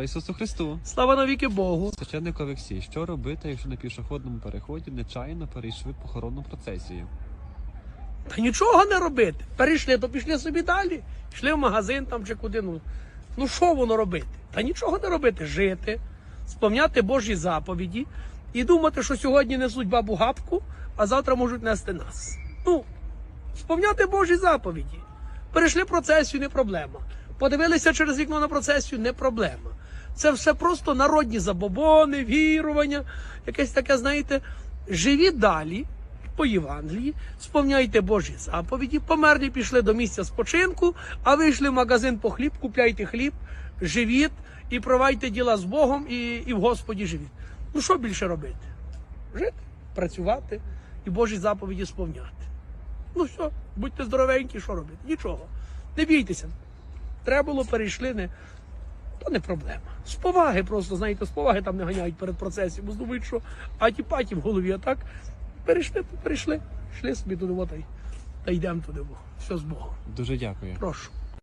Слава Ісусу Христу! Слава навіки Богу. Священник Олексій, що робити, якщо на пішохідному переході нечаянно перейшли похоронну процесію? Та нічого не робити. Перейшли, то пішли собі далі. Йшли в магазин там чи куди. Ну, ну що воно робити? Та нічого не робити. Жити, сповняти Божі заповіді і думати, що сьогодні несуть бабу гапку, а завтра можуть нести нас. Ну, сповняти Божі заповіді. Перейшли процесію, не проблема. Подивилися через вікно на процесію, не проблема. Це все просто народні забобони, вірування, якесь таке, знаєте, живі далі по Євангелії, сповняйте Божі заповіді, померлі пішли до місця спочинку, а вийшли в магазин по хліб, купляйте хліб, живіть і провайте діла з Богом і, і в Господі живіть. Ну що більше робити? Жити, працювати і Божі заповіді сповняти. Ну все, будьте здоровенькі, що робити? Нічого. Не бійтеся. Треба було перейшли, не, то не проблема. З поваги просто, знаєте, з поваги там не ганяють перед процесом, бо думають, що аті-паті в голові, а так перейшли, перейшли, йшли собі туди, та йдемо туди. Все з Богом. Дуже дякую. Прошу.